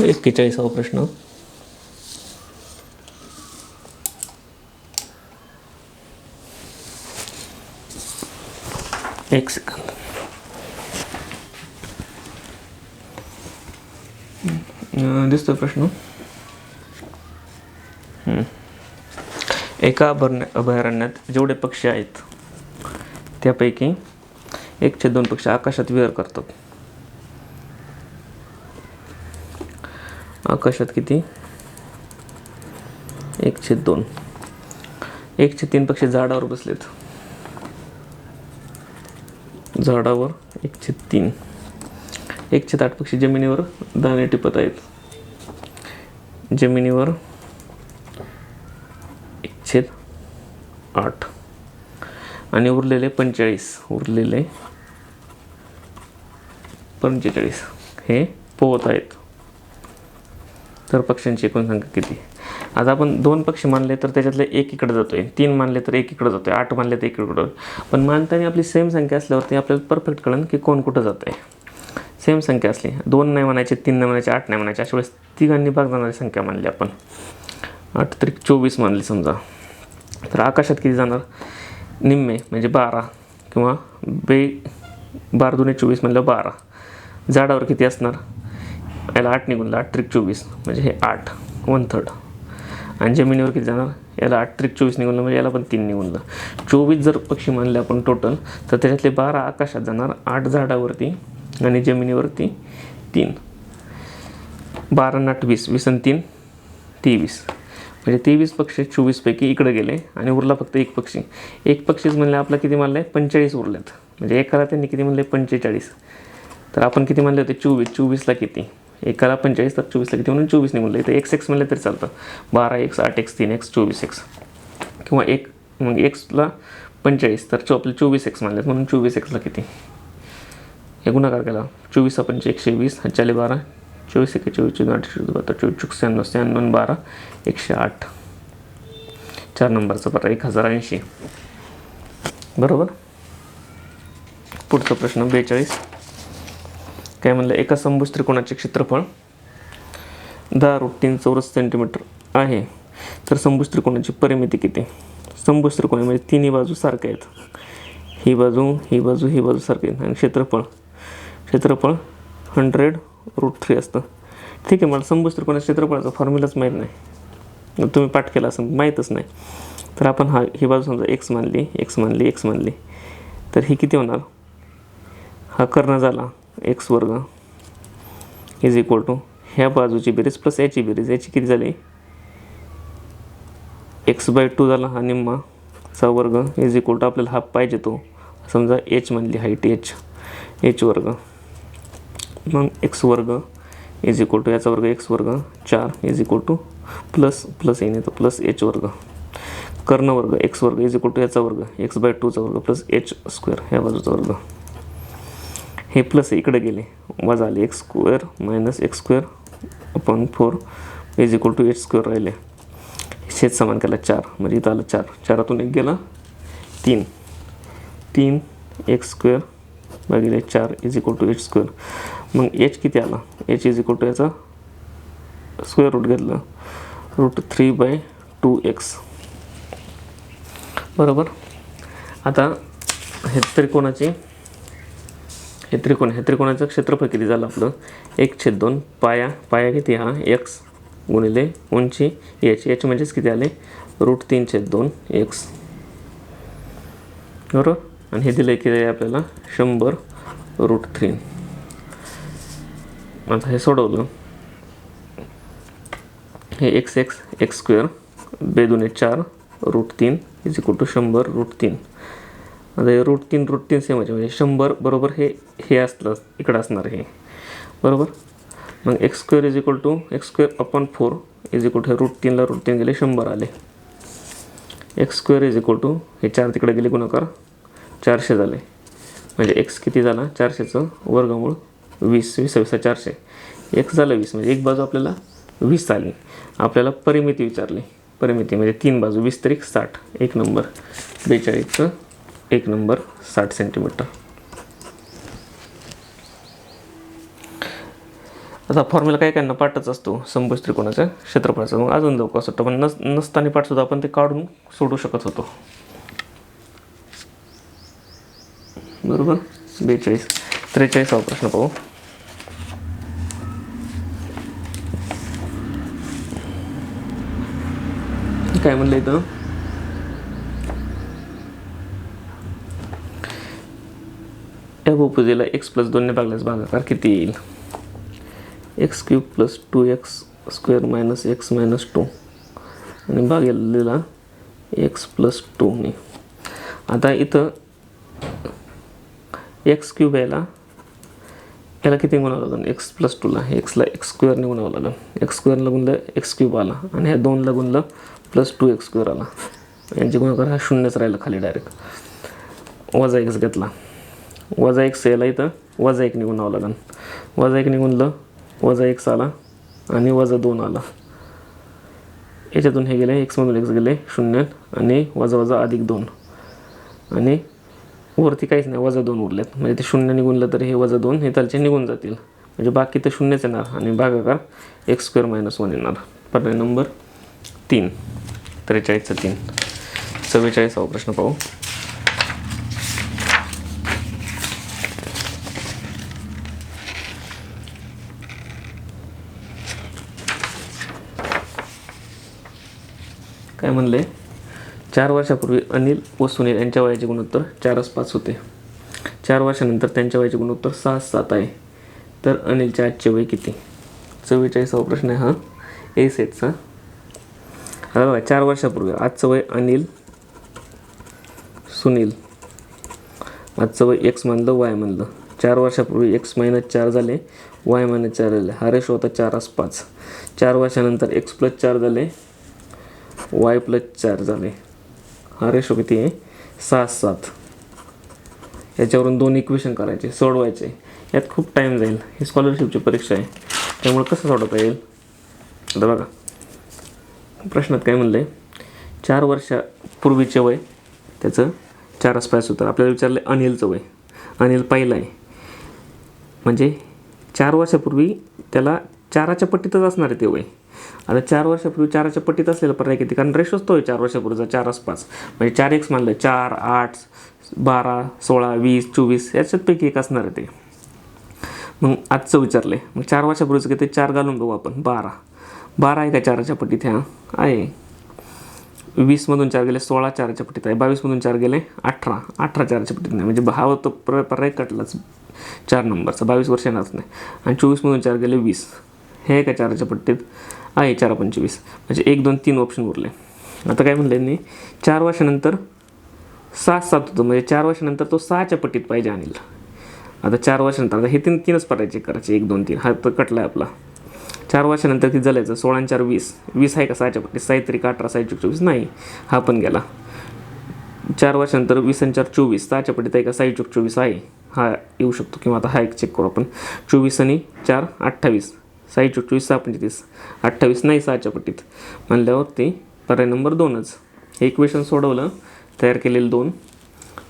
एक्केचाळीसावा प्रश्न। एक सेकंद अं, दिसतोय प्रश्न. एका अभरण्य अभयारण्यात जेवढे पक्षी आहेत त्यापैकी एकशे दोन पक्षी आकाशात विहार करतात. आकाशात किती? एकशे दोन. एकशे तीन पक्षी झाडावर बसलेत. झाडावर एकशे तीन. एकशे आठ पक्षी जमिनीवर दाणे टिपत आहेत. जमिनीवर एकशे आठ. आणि उरलेले पंचेचाळीस. उरलेले पंचेचाळीस. हे पोहत आहेत. तर पक्ष्यांची एकूण संख्या किती? आता आपण दोन पक्षी मानले तर त्याच्यातले एक इकडे आहे तीन मानले तर एक इकडे आहे आठ मानले तर एक इकडे पण मानताना आपली सेम संख्या असल्यावरती आपल्याला परफेक्ट कळेल की कोण कुठं जात आहे सेम संख्या असली. दोन नाही म्हणायचे तीन नाही म्हणायचे आठ नाही म्हणायचे. अशा वेळेस तिघांनी भाग जाणारी संख्या मानली आपण. आठ तरी चोवीस मानली समजा. तर आकाशात किती जाणार? निम्मे म्हणजे बारा किंवा बे बारा दुने चोवीस म्हणलं बारा. झाडावर किती असणार? याला आठ निघून आठ त्रिक चोवीस. म्हणजे हे आठ वन थर्ड आणि जमिनीवर किती जाणार? याला आठ त्रिक चोवीस निघून म्हणजे याला पण तीन निघून चोवीस जर पक्षी मानले आपण टोटल तर त्याच्यातले बारा आकाशात जाणार आठ झाडावरती आणि जमिनीवरती तीन. बारा नाट वीस वीस आणि तीन तेवीस. म्हणजे तेवीस पक्षी चोवीसपैकी इकडे गेले आणि उरला फक्त एक पक्षी. एक पक्षीच म्हणले आपला किती मानले? पंचेचाळीस उरलेत. म्हणजे एकाला त्यांनी किती म्हणले? पंचेचाळीस. तर आपण किती मानले होते? चोवीस. चोवीसला किती? एकाला पंचेचाळीस तर चोवीसला किती म्हणून चोवीस निघून तर एक्स एक्स म्हणलं तरी चालतं. बारा एक्स आठ एक्स तीन एक्स चोवीस एक्स किंवा एक मग एक्सला पंचेचाळीस तर चो आपले चोवीस एक्स मानलेत म्हणून चोवीस एक्सला किती? हे गुणाकार केला. चोवीस पंच एकशे वीस हजाले बारा. चोवीस एके चोवीस चोवीस आठ चोवीस बहात्तर चोवीस चोवीस शहाण्णव शहाण्णव बारा एकशे आठ. चार नंबरचा पत्ता एक हजार ऐंशी. बरोबर? पुढचा प्रश्न बेचाळीस. काय म्हणलं एका समभुज त्रिकोणाचे क्षेत्रफळ दहा रूट तीन चौरस सेंटीमीटर आहे. तर समभुज त्रिकोणाची परिमिती किती? समभुज त्रिकोण म्हणजे तिन्ही बाजू सारख्या आहेत. ही बाजू ही बाजू ही बाजू सारखी आहेत. आणि क्षेत्रफळ क्षेत्रफळ हंड्रेड रूट थ्री असतं. ठीक आहे मला समभुज त्रिकोणाच्या क्षेत्रफळाचा फॉर्म्युलाच माहीत नाही. तुम्ही पाठ केला असं माहीतच नाही. तर आपण हा ही बाजू समजा एक्स मानली एक्स मानली एक्स मानली. तर ही किती होणार? हा कर्ण झाला. एक्स वर्ग इज इक्वल टू ह्या बाजूची बेरीज प्लस याची बेरीज याची किती झाली? एक्स बाय टू झाला हा निम्माचा वर्ग इज इक्वल टू आपल्याला हा पाहिजे तो. समजा एच म्हणली हाईट एच एच वर्ग. मग एक्स वर्ग इज इक्वल टू याचा वर्ग एक्स वर्ग चार is equal to plus plus येणे तर प्लस एच वर्ग. कर्ण वर्ग एक्स वर्ग इज इक्वल टू याचा वर्ग एक्स बाय टूचा वर्ग प्लस एच स्क्वेअर ह्या बाजूचा वर्ग. हे प्लस इकडे गेले. वजा आले x square minus x square upon four is equal to eight square राहिले. शेत समान केला चार. म्हणजे इथं आलं चार. चारातून एक गेला तीन. तीन एक्स स्क्वेअर भागिले चार is equal to eight square मग एच किती आला? एच इज इक्वल टू याचा स्क्वेअर रूट घेतलं. Root three by two x बरोबर? आता हे त्रिकोणाची हे त्रिकोण हे त्रिकोणाचं क्षेत्रफळ किती झालं आपलं? एक छेद दोन पाया पाया किती? हा एक्स गुणिले उंची एच एच म्हणजेच किती आले? रूट तीन छेद दोन एक्स बरोबर? आणि हे दिलं किती आहे आपल्याला शंभर रूट थ्री आता हे सोडवलं. हे एक्स एक्स एक्स स्क्वेअर बेदुने चार रूट तीन इज इक्वल टू शंभर रूट तीन. आता हे रूट तीन रूट तीन सेम म्हणजे शंभर बरोबर हे हे असलं इकडं असणार हे. बरोबर? मग x square is equal to x square upon four is equal to हे रूट तीनला रूट तीन गेले शंभर आले. X square is equal to हे चार तिकडे गेले गुणाकार चारशे झाले. म्हणजे एक्स किती झाला? चारशेचं वर्गमूळ वीस वीस वीस चारशे. एक्स झालं वीस म्हणजे एक बाजू आपल्याला वीस आली. आपल्याला परिमिती विचारली. परिमिती म्हणजे तीन बाजू वीस तरी साठ. एक नंबर. बेचाळीसचं एक नंबर साठ सेंटीमीटर. आता फॉर्म्युला काय काय पाठच असतो समभुज त्रिकोणाच्या क्षेत्रफळाचा. मग अजून लवकर असतो पण नस नसताना पाठसुद्धा आपण ते काढून सोडू शकत होतो. बरोबर? बेचाळीस त्रेचाळीसावा प्रश्न पाहू. काय म्हणलं इथं? या बहुपदीला एक्स प्लस दोनने भागल्यास भागाकार किती येईल? X cube plus two x square minus x minus two आणि भागलेला एक्स प्लस टूने आता इथं एक्स क्यूब यायला याला किती गुणावं लागेल? एक्स प्लस टूला एक्सला एक्स स्क्वेअरने गुणावं लागेल. एक्स स्क्वेअरला गुणलं एक्स क्यूब आला. आणि ह्या दोनला गुणलं प्लस टू एक्स स्क्वेअर आला. यांची गुणाकार हा शून्यच राहिला खाली डायरेक्ट वजा एक्स घेतला. वजा एक्स आहे इथं. वजा एक निघून आवं लागेल वजा एक निघूनलं वजा एक्स आला आणि वजा दोन आला. याच्यातून हे गेले एक्समधून एक्स गेले शून्य आणि वजा वजा अधिक दोन. आणि वरती काहीच नाही वजा दोन उरलेत. म्हणजे ते शून्य निघूनलं तर हे वजा दोन हे त्याचे निघून जातील. म्हणजे बाकी तर शून्यच येणार आणि भागाकार एक्स स्क्वेअर मायनस वन येणार. पर्याय नंबर तीन. त्रेचाळीसचा तीन. चव्वेचाळीसावा प्रश्न पाहू. म्हणले चार वर्षापूर्वी अनिल व सुनील यांच्या वयाचे गुणोत्तर चारच पाच होते. चार वर्षानंतर त्यांच्या वयाचे गुणोत्तर सहा सात आहे. तर अनिलचे आजचे वय किती? चव्वेचाळीसावा प्रश्न आहे हा. ए सेटचा. आता बघा चार वर्षापूर्वी आजचं वय अनिल सुनील. आजचं वय एक्स म्हणलं वाय म्हणलं. चार वर्षापूर्वी एक्स मायनस चार झाले वाय मायनस चार झाले. हा रेशो होता चार आस पाच. चार वर्षानंतर एक्स प्लस चार झाले वाय प्लस चार झाले. हा रेशो किती आहे? सहा सात. याच्यावरून दोन इक्वेशन करायचे सोडवायचे. यात खूप टाईम जाईल. ही स्कॉलरशिपची परीक्षा आहे. त्यामुळे कसं सोडवता येईल? आता बघा. प्रश्नात काय म्हणलं? आहे चार वर्षापूर्वीचे वय त्याचं चार पाच होतं आपल्याला विचारलं अनिलचं वय. अनिल पहिलं आहे. म्हणजे चार वर्षापूर्वी त्याला चाराच्या पट्टीतच असणार आहे ते वय. आता चार वर्षापूर्वी चाराच्या पट्टीत असलेला पर्याय किती? कारण रेशोच तो आहे चार वर्षापूर्वीचा चारच पाच म्हणजे चार एक्स मानलं चार आठ बारा सोळा वीस चोवीस याच्यातपैकी एक असणार आहे ते. मग आजचं विचारलं आहे मग चार वर्षापूर्वीचं किती? चार घालून बघू आपण. बारा. बारा आहे का चाराच्या पट्टीत ह्या? आहे. वीसमधून चार गेले सोळा चाराच्या पट्टीत आहे. बावीसमधून चार गेले अठरा. अठरा चाराच्या पट्टीत नाही. म्हणजे हा तो पर्याय कटलाच. चार नंबरचा. बावीस वर्ष येणारच नाही. आणि चोवीसमधून चार गेले वीस. हे आहे का चाराच्या पट्टीत आहे चार पंचवीस. म्हणजे एक दोन तीन ऑप्शन उरले. आता काय म्हणलं नाही चार वर्षानंतर सहा सात होतं. म्हणजे चार वर्षानंतर तो सहाच्या पट्टीत पाहिजे अनिल. आता चार वर्षानंतर आता हे तीन तीनच पडायचे करायचे. एक दोन तीन. हा तर कटला आहे आपला. चार वर्षानंतर किती झालायचं? सोळा चार वीस. वीस आहे का सहाच्या पट्टीत? साहित्रिक अठरा साहित्य चोवीस? नाही. हा पण गेला. चार वर्षानंतर वीस आणि चार चोवीस. सहाच्या पट्टीत आहे का साई चोक चोवीस आहे? हा येऊ शकतो. किंवा आता हा एक चेक करू आपण. चोवीस आणि चार अठ्ठावीस. साई चोवीस सहा पंचवीस अठ्ठावीस नाही सहाच्या पट्टीत. म्हणल्यावरती पर्याय नंबर दोनच. हे इक्वेशन सोडवलं तयार केलेलं दोन.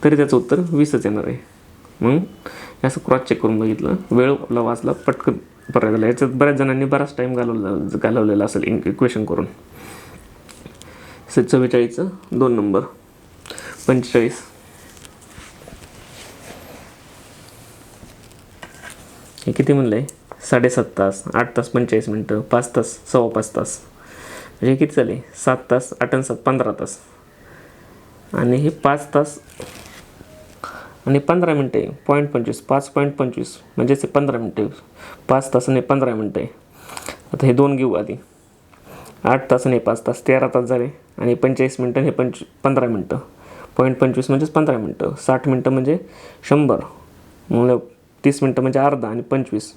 तरी त्याचं उत्तर वीसच येणार आहे. मग असं क्रॉस चेक करून बघितलं. वेळ आपला वाचला पटकन पर्याय झाला. याच्यात बऱ्याच जणांनी बराच टाईम घालवला घालवलेला असेल इक्वेशन करून. चव्वेचाळीसचं दोन नंबर पंचेचाळीस. हे किती म्हणलं आहे साडेसात तास आठ तास पंचेचाळीस मिनटं पाच तास सव्वा पाच तास. म्हणजे किती झाले सात तास आठ आणि सात पंधरा तास. आणि हे पाच तास आणि पंधरा मिनटे पॉईंट पंचवीस पाच पॉईंट पंचवीस म्हणजेच हे पंधरा मिनटे पाच तास आणि पंधरा मिनटे आता हे दोन घेऊ आधी. आठ तास आणि पाच तास तेरा तास झाले. आणि पंचेचाळीस मिनटं हे पंच पंधरा मिनटं. पॉईंट पंचवीस म्हणजेच पंधरा मिनटं. साठ मिनटं म्हणजे शंभर. म्हणजे तीस मिनटं म्हणजे अर्धा आणि पंचवीस.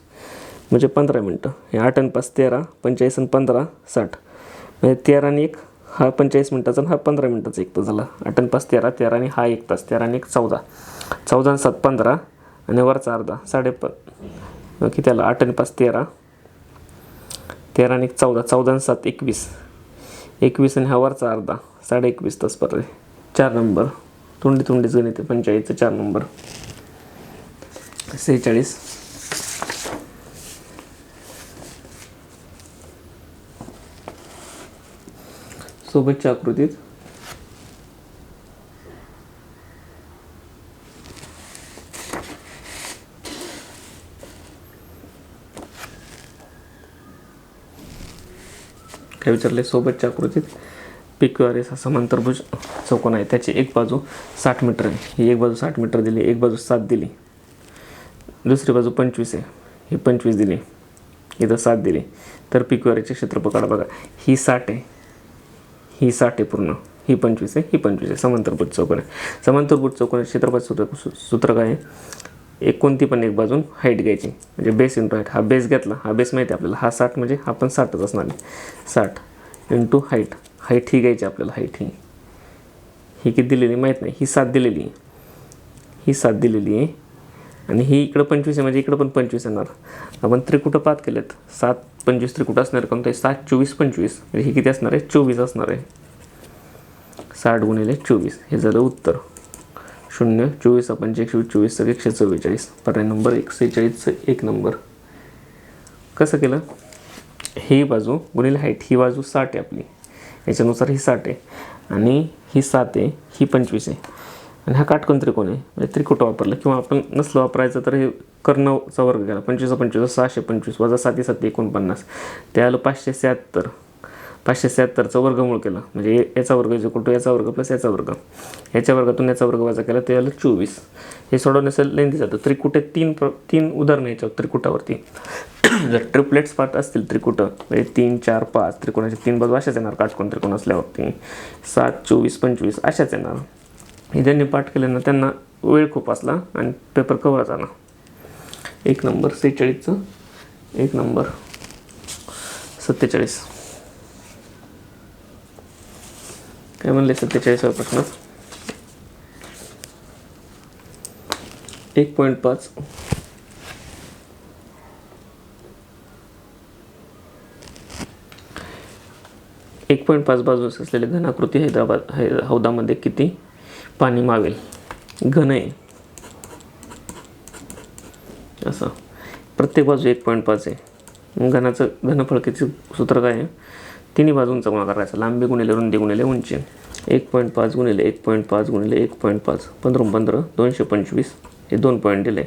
म्हणजे पंधरा मिनटं. हे आठ आणि पाच तेरा पंचेचाळीस आणि पंधरा साठ. म्हणजे तेरा आणि एक हा पंचेचाळीस मिनटाचा आणि हा पंधरा मिनटाचा एक तास झाला. आठ आणि पाच तेरा तेरा आणि हा एक तास तेरा आणि एक चौदा. चौदा आणि सात पंधरा आणि वरचा अर्धा साडे प किती आला आठ आणि पाच तेरा. तेरा आणि एक चौदा चौदा आणि सात एकवीस. एकवीस आणि हा वरचा अर्धा साडे एकवीस तास परत चार नंबर. तोंडी तोंडीच गणित पंचेचाळीसचा चार नंबर. सेहेचाळीस. सोबतच्या आकृतीत. काय विचारले सोबतच्या आकृतीत. पी क्यू आर एस हा समांतरभुज चौकोन आहे. त्याची एक बाजू साठ मीटर आहे. ही एक बाजू साठ मीटर दिली एक बाजू सात दिली. दुसरी बाजू पंचवीस आहे. ही पंचवीस दिली इथं सात दिली. तर पी क्यू आर एचे क्षेत्रफळ काढा बघा. ही साठ आहे. ही साठ आहे पूर्ण. ही पंचवीस आहे ही पंचवीस आहे. समांतरभूत चौकोन आहे. समांतरभूत चौकोन क्षेत्रफळ सूत्र सूत्र काय आहे. एक कोणती पण एक बाजून हाईट घ्यायची. म्हणजे बेस इंटू हाईट हा बेस घेतला. हा बेस माहिती आहे आपल्याला. हा साठ म्हणजे हा पण साठच असणार आहे. साठ इंटू हाईट हाईट ही घ्यायची आपल्याला. हाईट ही. ही किती दिलेली माहीत नाही. ही सात दिलेली आहे. ही सात दिलेली आहे. आणि ही इकडं पंचवीस आहे. म्हणजे इकडं पण पंचवीस येणार. आपण त्रिकुटं पात केलेत. सात पंचवीस त्रिकुट असणार कोणतं आहे? सात चोवीस पंचवीस. म्हणजे हे किती असणार आहे? चोवीस असणार आहे. साठ गुणिले चोवीस. हे झालं उत्तर. शून्य चोवीस आपण एकशे चोवीस तर एकशे चव्वेचाळीस. पर्याय नंबर एक एक नंबर. कसं केलं? ही बाजू गुणिले हाईट ही बाजू साठ आहे आपली. याच्यानुसार ही साठ आहे. आणि ही सात आहे ही पंचवीस आहे. आणि हा काटकोन त्रिकोण आहे. म्हणजे त्रिकुट वापरलं किंवा आपण नसलं वापरायचं तर हे कर्णचा वर्ग केला पंचवीस पंचवीस सहाशे पंचवीस वजा साती साती एकोणपन्नास. ते आलं पाचशे शहात्तर. पाचशे शहात्तरचं वर्गमूळ केलं. म्हणजे याचा वर्ग जो कुठं याचा वर्ग प्लस याचा वर्ग. याच्या वर्गातून याचा वर्ग वजा केला ते आलं चोवीस. हे सोडवण्याचं लेंदी जातं. त्रिकुटे तीन प्र तीन उदाहरणं याच्यावर त्रिकुटावरती. जर ट्रिपलेट्स पार्ट असतील त्रिकुट म्हणजे तीन चार पाच त्रिकोणाचे तीन बाजू अशाच येणार. काटकोण त्रिकोण असल्यावरती. सात चोवीस पंचवीस अशाच येणार. हे ज्यांनी पाठ केले ना त्यांना वेळ खूप असला आणि पेपर कवर झाला. एक नंबर सेहेचाळीसचं एक नंबर सत्तेचाळीस. काय म्हणले सत्तेचाळीसावा प्रश्न? एक पॉईंट पाच. एक पॉईंट पाच बाजूस असलेले घनाकृती हैदराबाद है हौदामध्ये किती? पाणी मावेल. घन आहे असं. प्रत्येक बाजू एक पॉईंट पाच आहे. घनाचं घनफळ किती सूत्र काय आहे? तिन्ही बाजूंचा गुणाकार करायचा. लांबी गुणिले रुंदी गुणिले उंची. एक पॉईंट पाच गुणिले एक पॉईंट पाच गुणिले एक पॉईंट पाच. पंधरा पंधरा दोनशे पंचवीस. हे दोन पॉईंट दिले.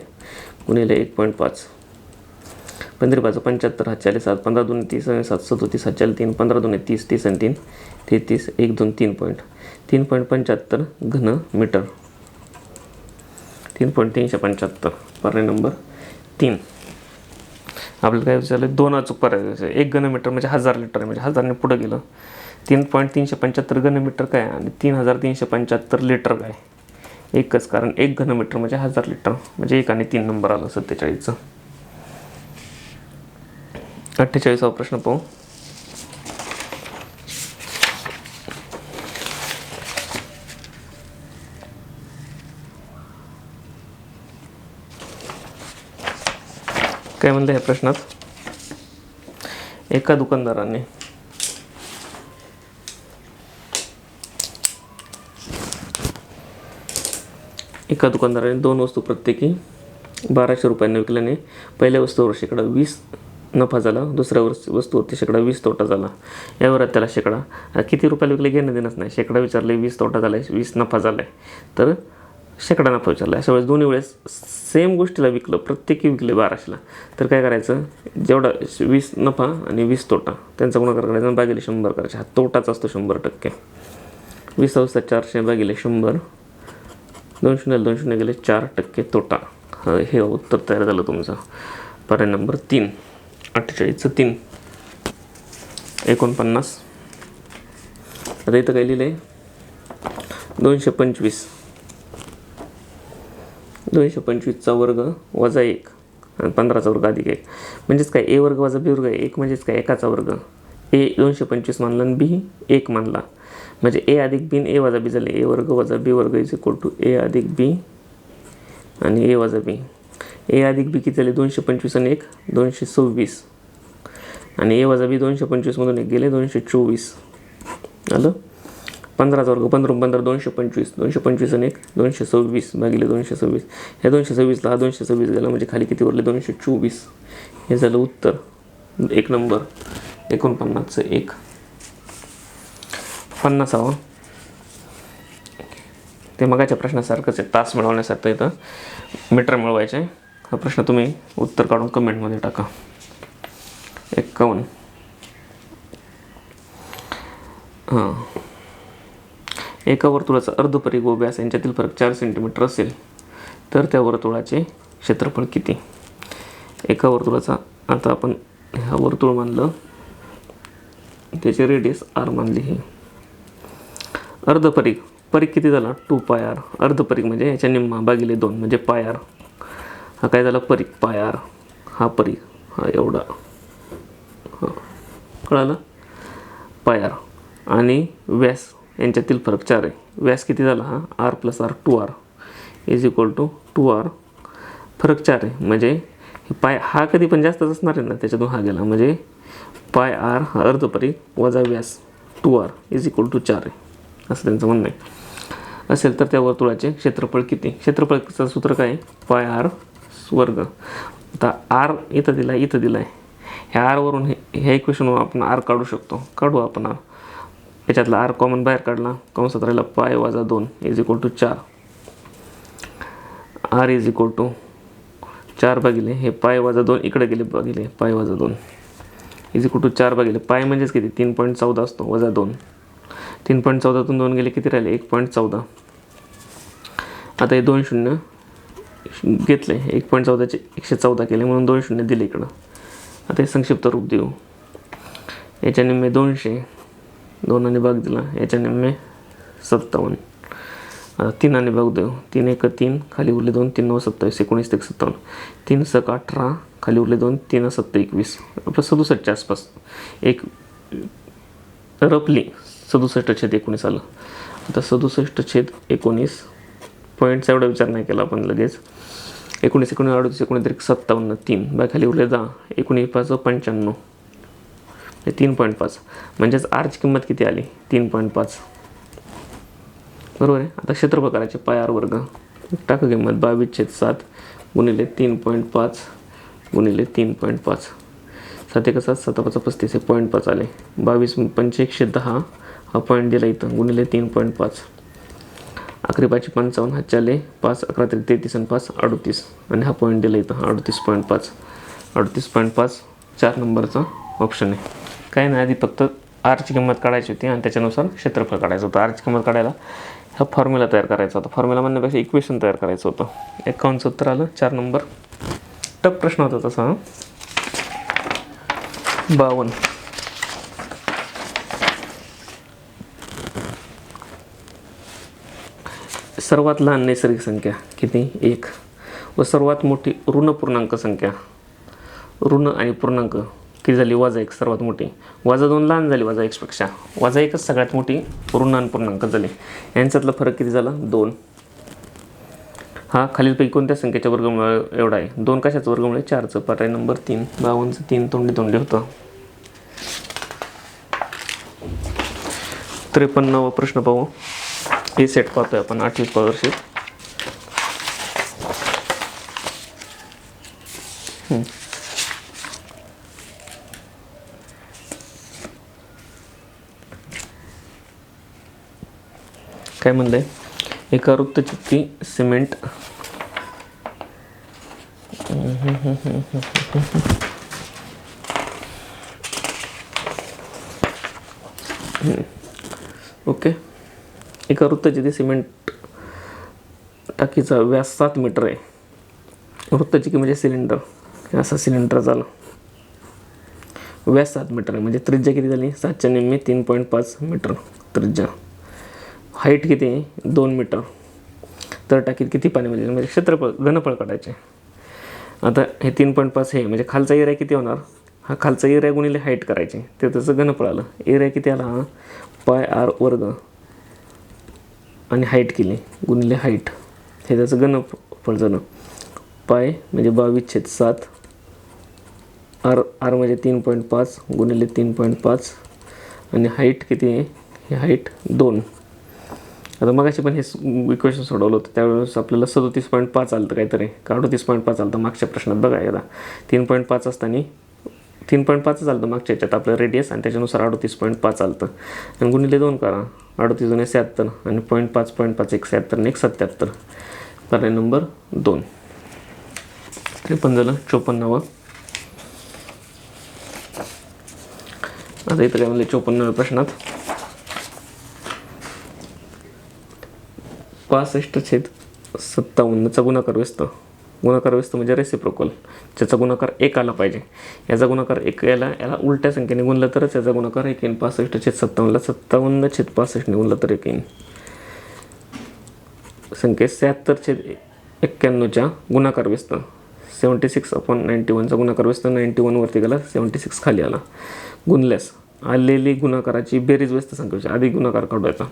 गुणिले एक पॉईंट पाच. पंधरा पाच पंच्याहत्तर हा चाळीस सात पंधरा दोन तीस आणि सात सदोतीस हा चाळीस तीन पंधरा दोन तीस तीस आणि तीन तेहतीस एक दोन तीन पॉईंट तीन पॉईंट पंच्याहत्तर घन मीटर. तीन पॉईंट तीनशे पंच्याहत्तर. पर्याय नंबर तीन. आपल्याला काय विचारलं? दोन अचूक पर्याय एक घनमीटर म्हणजे हजार लिटर आहे. म्हणजे हजारने पुढं गेलं. तीन पॉईंट तीनशे पंच्याहत्तर घनमीटर काय? आणि तीन हजार तीनशे पंच्याहत्तर लिटर काय? एकच कारण एक घनमीटर म्हणजे हजार लिटर. म्हणजे एक आणि तीन नंबर आलं सत्तेचाळीसचं. अठ्ठेचाळीसावा प्रश्न पाहू. काय म्हणलं ह्या प्रश्नात? एका दुकानदाराने. एका दुकानदाराने दोन वस्तू प्रत्येकी बाराशे रुपयांना विकल्याने पहिल्या वस्तूवर शेकडा वीस नफा झाला दुसऱ्या वस्तू वस्तूवरती शेकडा वीस तोटा झाला. यावर त्याला शेकडा किती रुपयाला विकले घेणं देणंच नाही. शेकडा विचारले वीस तोटा झाला आहे वीस नफा झाला आहे तर शेकडा नफा विचारला. अशा वेळेस दोन्ही वेळेस सेम गोष्टीला विकलं प्रत्येकी विकले बाराशेला. तर काय करायचं? जेवढा वीस नफा आणि वीस तोटा त्यांचा गुणाकार करायचा आणि शंभर करायचे. हा तोटाच असतो शंभर टक्के. वीस अवस्था चारशे बागेले शंभर दोन शून्य दोन शून्य गेले चार टक्के तोटा. हे उत्तर तयार झालं तुमचं. पर्याय नंबर तीन. अठ्ठेचाळीसचं तीन. एकोणपन्नास. आता इथं काय लिहिलं आहे दोनशे पंचवीस. दोनशे पंचवीसचा वर्ग वजा एक आणि पंधराचा वर्ग अधिक एक. म्हणजेच काय? ए वर्ग वजा बी वर्ग एक म्हणजेच काय? एकाचा वर्ग. ए दोनशे पंचवीस मानला आणि बी एक मानला. म्हणजे ए अधिक बी ए वजा बी झाले. ए वर्ग वजा बी वर्ग इज इक्वल टू ए अधिक बी आणि ए वजा बी. ए अधिक बी किती झाले दोनशे पंचवीस आणि एक दोनशे सव्वीस. आणि ए वजा बी दोनशे पंचवीसमधून एक गेले दोनशे चोवीस. आलं? पंधराचा वर्ग पंधरा पंधरा दोनशे पंचवीस. दोनशे पंचवीस आणि एक दोनशे सव्वीस भागिले दोनशे सव्वीस. ह्या दोनशे सव्वीसला हा दोनशे सव्वीस गेला म्हणजे खाली किती उरले? दोनशे चोवीस. हे झालं उत्तर. एक नंबर. एकोणपन्नासचं एक. पन्नासावं. ते मगाच्या प्रश्नासारखंच आहे. तास मिळवण्यासाठी इथं. मीटर मिळवायचे. हा प्रश्न तुम्ही उत्तर काढून कमेंटमध्ये टाका. एक्कावन्न हां. एका वर्तुळाचा अर्धपरिघ व व्यास यांच्यातील फरक चार सेंटीमीटर असेल तर त्या वर्तुळाचे क्षेत्रफळ किती? एका वर्तुळाचा आता आपण ह्या वर्तुळ मानलं त्याचे रेडियस आर मानली ही. अर्धपरिघ परीघ किती झाला? टू पाय आर अर्धपरीघ म्हणजे याच्या निम्मा भागिले दोन म्हणजे पाय आर हा काय झाला? परी. पाय. आर हा परी. हा एवढा. हा. कळालं? पाय. आर आणि व्यास यांच्यातील फरक चार आहे. व्यास किती झाला? हा? R plus R two R. Is equal to two R. फरक चार आहे. म्हणजे पाय हा कधी पण जास्तच असणार आहे ना त्याच्यातून हा गेला. म्हणजे पाय आर हा अर्धपरी वजा व्यास two R is equal to चार आहे. असं त्यांचं म्हणणं आहे. असेल तर त्या वर्तुळाचे क्षेत्रफळ किती? क्षेत्रफळचं सूत्र काय आहे? पाय आर वर्ग आता आर इथं दिला आहे इथं दिला आहे ह्या आरवरून हे ह्या इक्वेशनवरून आपण आर काढू शकतो. काढू आपण आर याच्यातला आर कॉमन बाहेर काढला कंसात राहिला पाय वाजा दोन इज इक्वल टू चार. आर इज इक्वल टू चार भागिले हे पाय वाजा दोन इकडे गेले भागिले पाय वाजा दोन. इज इक्वल टू चार भागिले पाय म्हणजेच किती? तीन पॉईंट चौदा असतो वजा दोन. तीन पॉईंट चौदातून दोन गेले किती राहिले? एक पॉईंट चौदा. आता हे दोन शून्य. घेतले. एक पॉईंट चौदाचे एकशे चौदा केले म्हणून दोन शून्य दिले इकडं. आता हे संक्षिप्त रूप देऊ. याच्या निम्मे दोनशे दोनाने भाग दिला. याच्या निम्मे सत्तावन्न. आता तीनाने भाग देऊ. तीन एक तीन खाली उरले दोन तीन नऊ सत्तावीस एकोणीस एक सत्तावन्न. तीन सक अठरा खाली उरले दोन तीन सत्तर एकवीस. आपलं सदुसष्टच्या आसपास. एक रफली सदुसष्ट छेद एकोणीस आलं. आता सदुसष्ट छेद एकोणीस पॉईंटचा एवढा विचार नाही केला आपण लगेच. एकोणीस एकोणीस अडतीस एकोणीस सत्तावन्न तीन. बाय खाली उरले दहा. एकोणीस पाच पंच्याण्णव. हे तीन पॉईंट पाच. म्हणजेच आरची किंमत किती आली? तीन पॉईंट पाच. बरोबर आहे? आता क्षेत्रफळ करायचे पाय आर वर्ग. टाका किंमत. बावीस छेद सात गुणिले तीन पॉईंट पाच गुणिले तीन पॉईंट पाच. सात एक सात सात पाच पस्तीस. हे पॉईंट पाच आले. बावीस पंचे एकशे दहा. हा पॉईंट दिला इथं. गुणिले तीन पॉईंट पाच. अकरा पाचशे पंचावन्न हा चाले पाच अकरा तरी तेहतीस आणि पाच अडतीस. आणि हा पॉईंट दिला इथं. अडतीस पॉईंट पाच. अडतीस पॉईंट पाच चार नंबरचा ऑप्शन आहे. काय नाही आधी फक्त आरची किंमत काढायची होती आणि त्याच्यानुसार क्षेत्रफळ काढायचं होतं. आरची किंमत काढायला हा फॉर्म्युला तयार करायचा होता. फॉर्म्युला म्हणण्यापेक्षा इक्वेशन तयार करायचं होतं. एकावन्न सत्तर आलं चार नंबर. टप प्रश्न होता तसा बावन्न. सर्वात लहान नैसर्गिक संख्या किती? एक. व सर्वात मोठी ऋण पूर्णांक संख्या. ऋण आणि पूर्णांक किती झाली? वाजा एक सर्वात मोठी. वाजा दोन लहान झाली वाजा एकपेक्षा वाजा एकच सगळ्यात मोठी ऋण आणि पूर्णांक झाली. यांच्यातला फरक किती झाला? दोन. हा खालीलपैकी कोणत्या संख्येच्या वर्गमुळे एवढा आहे? दोन कशाचं? वर्गमुळे चारचं. पर्याय नंबर तीन. बावनचं तीन तोंडी तोंडी होतं. त्रेपन्नावा प्रश्न पाहू. हे सेट पाहतोय आपण आठवी स्कॉलरशिप काय म्हणलंय? एका वृत्तचित्ती सिमेंट. ओके. एका वृत्तचित्ती सिमेंट टाकीचा व्यास सात मीटर आहे. वृत्तचिकी म्हणजे सिलेंडर. असा सिलेंडर झालं. व्यास सात मीटर आहे म्हणजे त्रिज्या किती झाली? सातच्या निम्मे तीन पॉईंट पाच मीटर त्रिज्या. हाईट किती? आहे दोन मीटर. तर टाकीत किती पाणी म्हणजे म्हणजे क्षेत्रफळ घनफळ काढायचे. आता हे तीन पॉईंट पाच हे म्हणजे खालचा एरिया किती होणार? हा खालचा एरिया गुणिले हाईट करायचे. ते त्याचं घनफळ आलं. एरिया किती आला? हा पाय आर वर्ग. आणि हाईट केली. गुणिले हाईट हे त्याचं घनफळ झालं. पाय म्हणजे बावीस छेद सात. आर आर म्हणजे तीन पॉईंट पाच गुणिले तीन पॉईंट पाच. आणि हाईट किती आहे? हे हाईट दोन. आता मगाशी पण हे इक्वेशन सोडवलं होतं. त्यावेळेस आपल्याला सदोतीस पॉईंट पाच आलं तर काहीतरी. का अडतीस पॉईंट पाच आलं तर मागच्या प्रश्नात बघा एकदा. तीन पॉईंट पाच असताना तीन पॉईंट पाच चालतं मागच्या याच्यात. आपलं रेडियस आणि त्याच्यानुसार अडतीस पॉईंट पाच चालतं. आणि गुणिले दोन करा. अडतीस दोन शहात्तर आणि पॉईंट पाच पॉईंट पाच एक शहात्तर आणि एक सत्याहत्तर. पर्याय नंबर दोन. त्रेपन्न झालं चोपन्नावं. आता इथं काय म्हणले चोपन्न प्रश्नात? पासष्ट छेद सत्तावन्नचा गुणाकार व्यस्त. गुणाकार व्यस्त म्हणजे रेसिप्रोकल ज्याचा गुणाकार एक आला पाहिजे. याचा गुणाकार एक याला याला उलट्या संख्येने गुणलं तरच याचा गुणाकार एक येईन. पासष्ट छेद सत्तावन्नला सत्तावन्न छेद पासष्टने गुणलं तर एक येईन. संख्येत शहात्तर छेद एक्क्याण्णवच्या गुणाकार व्यस्त. सेवन्टी सिक्स अपॉन नाईन्टी वनचा गुणाकार व्यस्त. नाईन्टी वनवरती गेला सेवन्टी सिक्स खाली आला. गुणल्यास आलेली गुणाकाराची बेरीज व्यस्त संख्येच्या आधी गुणाकार काढवायचा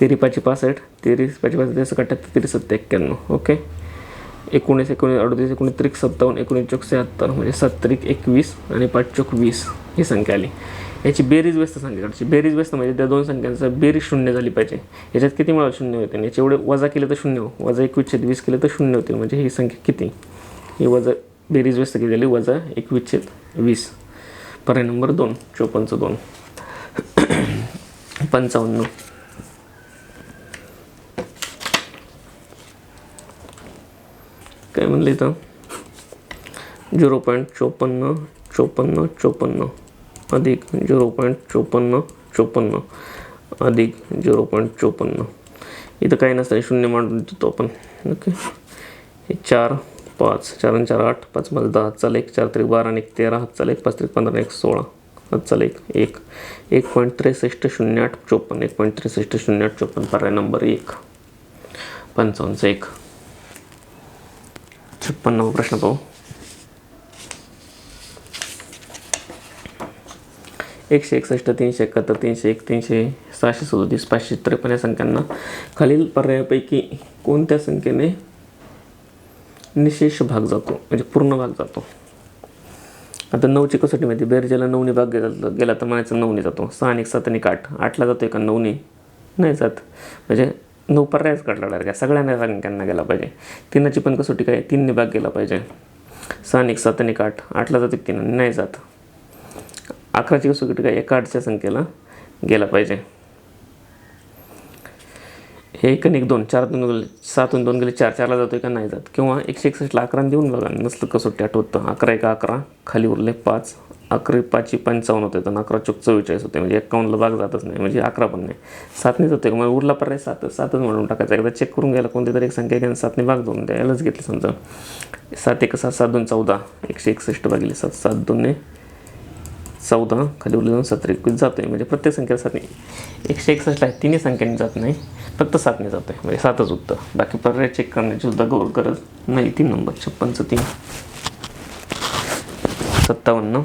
तेरी पाचशे पासष्ट तेरी पाचशे पासष्ट तेरसं अठ्ठ्याहत्तर तेरी सत्तर एक्क्याण्णव. ओके? एकोणीस एकोणीस अडतीस एकोणीस त्रिक सत्तावन्न एकोणीस चौक शहात्तर म्हणजे सत्तरिक एकवीस आणि पाच चौक वीस ही संख्या आली. याची बेरीज व्यस्त संख्या काढायची. बेरीज व्यस्त म्हणजे त्या दोन संख्यांचं बेरीज शून्य झाली पाहिजे. याच्यात किती मिळालं? शून्य होते. आणि याचे एवढे वजा केले तर शून्य हो वजा एकवीस वीस केले तर शून्य होतील. म्हणजे ही संख्या किती? ही वजा बेरीज व्यस्त किती झाली वजा एकवीस वीस. पर्याय नंबर दोन. चोपन्नचं दोन. पंचावन्न. काय म्हणलं इथं? झिरो पॉईंट चोपन्न चोपन्न चोपन्न. अधिक झिरो पॉईंट चोपन्न चोपन्न. अधिक झिरो पॉईंट चोपन्न. इथं काही नसतं शून्य मांडून देतो आपण. ओके. हे चार पाच. चार आणि चार आठ. पाच पाच दहा. चाल एक. चार तरी बारा आणि एक तेरा. हात चाल एक. पाच तरी पंधरा एक सोळा. हात चाल एक. एक. एक पॉईंट त्रेसष्ट शून्य आठ चोपन्न. एक पॉईंट त्रेसष्ट शून्य आठ चोपन्न. पर्याय नंबर एक. पंचावन्नचा एक. छप्पन्नावा प्रश्न पाहू एकशे एकसष्ट तीनशे एकाहत्तर तीनशे एक तीनशे सहाशे सदोतीस पाचशे त्रेपन्न या संख्यांना खालील पर्यायापैकी कोणत्या संख्येने निशेष भाग जातो म्हणजे पूर्ण भाग जातो आता नऊची कसोटी माहिती बेरजेला नऊने भाग गेला गेला तर म्हणायचं नऊने जातो सहा आणि एक सात आणि एक आठ आठला जातो का नऊने नाही जात म्हणजे नऊ पर्यायच काढला डायरेक्ट सगळ्यांना संख्यांना गेला पाहिजे. तिनाची पण कसोटी काय तीनने भाग गेला पाहिजे. सहा एक सात आणि एक आठ. आठला जातो तीन नाही जात. अकराची कसोटी काय एका आठच्या संख्येला गेला पाहिजे. हे एक आणि एक दोन. चार दोन गेले सातून दोन गेले चार. चारला जातोय का? नाही जात. किंवा एकशे एकसष्टला अकरा देऊन बघा. नसलं कसोटी आठवतं. अकरा एका अकरा. खाली उरले पाच. अकरा पाचशे पंचावन्न होते तर अकरा चौक चव्वेचाळीस होते. म्हणजे एकावन्नला भाग जातच नाही म्हणजे अकरा पण नाही. सातनेच होते मग उरला पर्याय सातच सातच म्हणून टाकायचा. एकदा चेक करून घ्यायला कोणती तरी एक संख्या घ्या सातने भाग दोन द्यायलाच घेतलं समजा. सात एक सात सात दोन चौदा. एकशे एकसष्ट भागिले सात सात दोनने चौदा. खाली उरले दोन सतरा एकवीस जातोय. म्हणजे प्रत्येक संख्येला सातने. एकशे एकसष्ट आहे तिन्ही संख्यांनी जात नाही. फक्त सातने जातोय. म्हणजे सातच उत्तर. बाकी पर्याय चेक करण्याची सुद्धा गौर गरज नाही. तीन नंबर. छप्पनचं तीन. सत्तावन्न.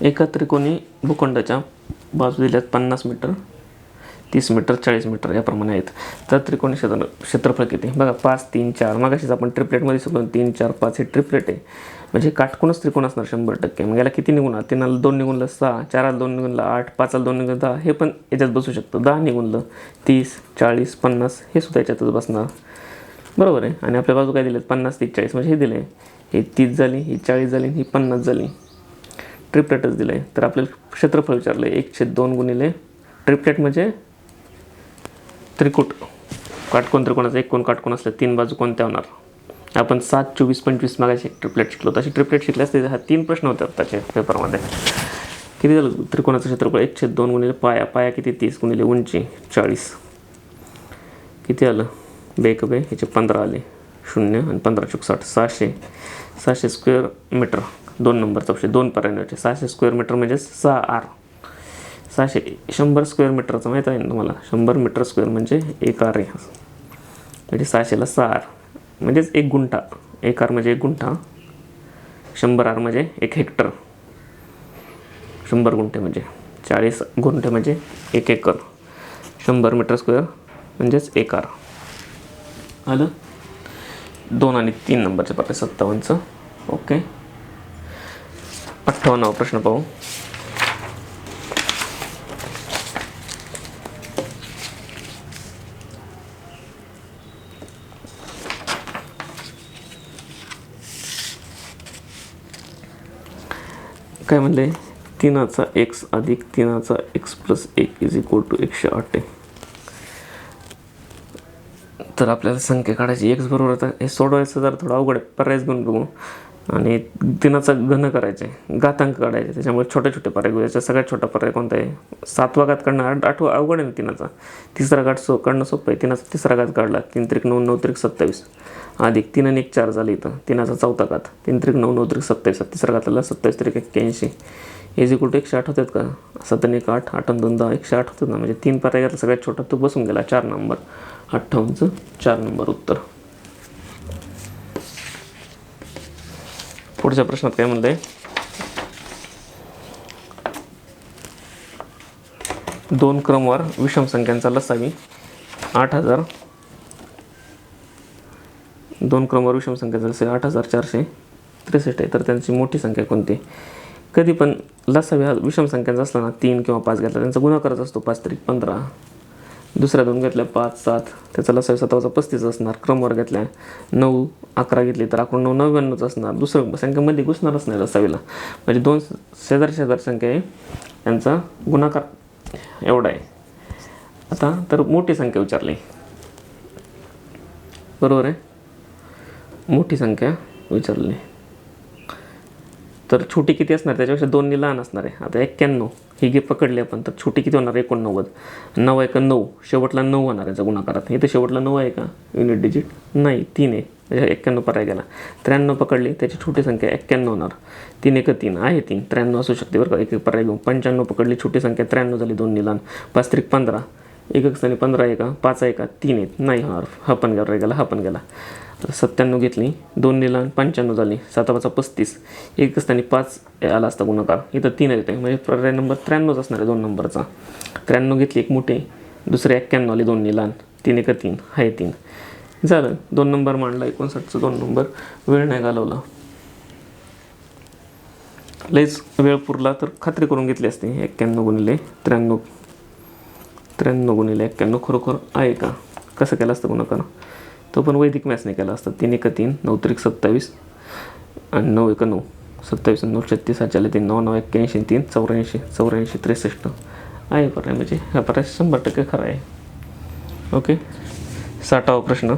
एका त्रिकोणी भूखंडाच्या बाजू दिल्यात पन्नास मीटर तीस मीटर चाळीस मीटर याप्रमाणे आहेत. तर त्रिकोणी क्षेत्र क्षेत्रफळ किती? बघा पाच तीन चार. मागाशीच आपण ट्रिपलेटमध्ये शिकलो तीन चार पाच हे ट्रिपलेट आहे. म्हणजे काटकोणच त्रिकोण असणार शंभर टक्के. मग याला किती निघून तीनाला दोन निघून सहा चाराला दोन निघून आठ पाचाला दोन निघून दहा. हे पण याच्यात बसू शकतं. दहा निघूनलं तीस चाळीस पन्नास हे सुद्धा याच्यातच बसणार. बरोबर आहे? आणि आपल्या बाजू काय दिलेत? पन्नास तीस चाळीस. म्हणजे हे दिले हे तीस झाली ही चाळीस झाली ही पन्नास झाली. ट्रिपलेटच दिलं. आहे तर आपल्याला क्षेत्रफळ विचारलं आहे एक छेद दोन गुणिले ट्रिपलेट म्हणजे त्रिकूट. काटकोण त्रिकोणाचा एक कोण काटकोण असलं तीन बाजू कोणत्या होणार? आपण सात चोवीस पंचवीस मागाशी ट्रिपलेट शिकलो. तशी ट्रिपलेट शिकल्यास ते हा तीन प्रश्न होतात त्याचे पेपरमध्ये. किती झालं? त्रिकोणाचं क्षेत्रफळ एक छेद दोन गुणिले पाया. पाया किती? तीस गुणिले उंची चाळीस. किती आलं? बेक बे ह्याचे पंधरा आले. शून्य आणि पंधरा चौक साठ सहाशे. सहाशे स्क्वेअर मीटर. दोन नंबरचा ऑप्शन दोन पर्याय सहाशे स्क्वेअर मीटर म्हणजे सहा आर. सहाशे शंभर स्क्वेअर मीटरचं माहीत आहे ना तुम्हाला? शंभर मीटर स्क्वेअर म्हणजे एक आर आहे म्हणजे सहाशेला सहा आर. म्हणजेच एक गुंठा. एक आर म्हणजे एक गुंठा. शंभर आर म्हणजे एक हेक्टर शंभर गुंठे म्हणजे चाळीस गुंठे म्हणजे एक एकर. शंभर मीटर स्क्वेअर म्हणजेच एक आर. आलं? दोन आणि तीन नंबरचे पाहिजे सत्तावन्नचं. ओके. अठ्ठावन्नावा प्रश्न पाहू काय म्हणले तीनाचा एक्स अधिक तीनाचा एक्स प्लस एक इज इक्वल टू एकशे आठ तर आपल्याला संख्या काढायची एक्स बरोबर आता हे सोडवायचं जर थोडं अवघड पर्यायच घेऊन बघू आणि तिनाचा घन करायचे घातांक काढायचे त्याच्यामुळे छोटे छोटे पर्याय गुजायचे याचा सगळ्यात छोटा पर्याय कोणता आहे? सातवा घात काढणं आठ आठवा अवघड आहे तिनाचा. तिसरा घाट सो काढणं सोपं आहे. तिनाचा तिसरा घात काढला तीन त्रिक नऊ नऊ त्रिक सत्तावीस. अधिक तीन आणि एक चार झाले इथं. तिनाचा चौथा घात. तीन त्रिक नऊ नऊ त्रिक सत्तावीस. तिसरा घातला सत्तावीस त्रिक एक्क्याऐंशी. एज कुठे एकशे आठ होतात का? सतन एक आठ आठ दोन दहा एकशे आठ होतात ना? म्हणजे तीन पर्याय घातला सगळ्यात छोटा तो बसून गेला. चार नंबर. अठ्ठावन्नचं चार नंबर उत्तर. पुढच्या प्रश्नात काय म्हणलंय दोन क्रमवार विषम संख्यांचा लसावी आठ हजार. दोन क्रमवार विषम संख्यांचा लसावी आठ हजार चारशे त्रेसष्ट आहे. तर त्यांची मोठी संख्या कोणती? कधी पण लसावी हा विषम संख्यांचा असला ना तीन किंवा पाच घेतला त्यांचा गुणाकारच असतो पाच तरी पंधरा. दुसऱ्या दोन घेतल्या पाच सात. त्याचा लसावी सत्तावचा पस्तीस असणार क्रमवार घेतल्या. नऊ अकरा घेतली तर अकरा नऊ नव्याण्णवच असणार. दुसरं संख्येमध्ये घुसणारच नाही लसावीला म्हणजे दोन शेजार शेजार संख्या आहे. यांचा गुणाकार एवढा आहे. आता तर मोठी संख्या विचारली. बरोबर आहे? मोठी संख्या विचारली. तर छोटी किती असणार? त्याच्यापेक्षा दोन्ही लहान असणार आहे. आता एक्क्याण्णव ही घे पकडली आपण तर छोटी किती होणार? एकोणनव्वद. नऊ आहे का नऊ शेवटला नऊ होणार याचा गुणाकारात. इथं शेवटला नऊ आहे का? युनिट डिजिट नाही तीन आहे. म्हणजे एक्क्याण्णव पर्याय गेला. त्र्याण्णव पकडली त्याची छोटी संख्या एक्क्याण्णव होणार. तीन एक तीन आहे तीन. त्र्याण्णव असू शकते बरं का. एक एक पर्याय घेऊन. पंच्याण्णव पकडली छोटी संख्या त्र्याण्णव झाली दोन लहान. पाच त्रिक पंधरा. एक स्थानी पंधरा आहे का? पाच आहे का? तीन आहेत. नाही होणार. हा पण गेला गेला हा पण गेला. सत्त्याण्णव घेतली. दोन लहान पंच्याण्णव झाली. सातापाचा पस्तीस. एक स्थानी पाच आला असता गुणाकार. इथं तीन येते म्हणजे पर्याय नंबर त्र्याण्णवच असणार आहे दोन नंबरचा. त्र्याण्णव घेतली एक मोठे. दुसरे एक्क्याण्णव आले दोन लहान तीन एक तीन. आहे तीन. झालं. दोन नंबर मांडला. एकोणसाठचा दोन नंबर. वेळ नाही घालवला. लयच वेळ पुरला तर खात्री करून घेतली असते. एक्क्याण्णव गुणिले त्र्याण्णव. त्र्याण्णव गुणिले एक्क्याण्णव खरोखर आहे का? कसं केलं असतं गुणाकार तो पण वैदिक मॅथ्सने केला असता. तीन एक तीन नऊ त्रिक सत्तावीस आणि नऊ एक नऊ. सत्तावीस नऊ छत्तीस आले तीन नऊ नऊ एक्क्याऐंशी तीन चौऱ्याऐंशी चौऱ्याऐंशी त्रेसष्ट. आहे पर्याय म्हणजे हा पर्याय शंभर टक्के खरा आहे. ओके? साठावा प्रश्न.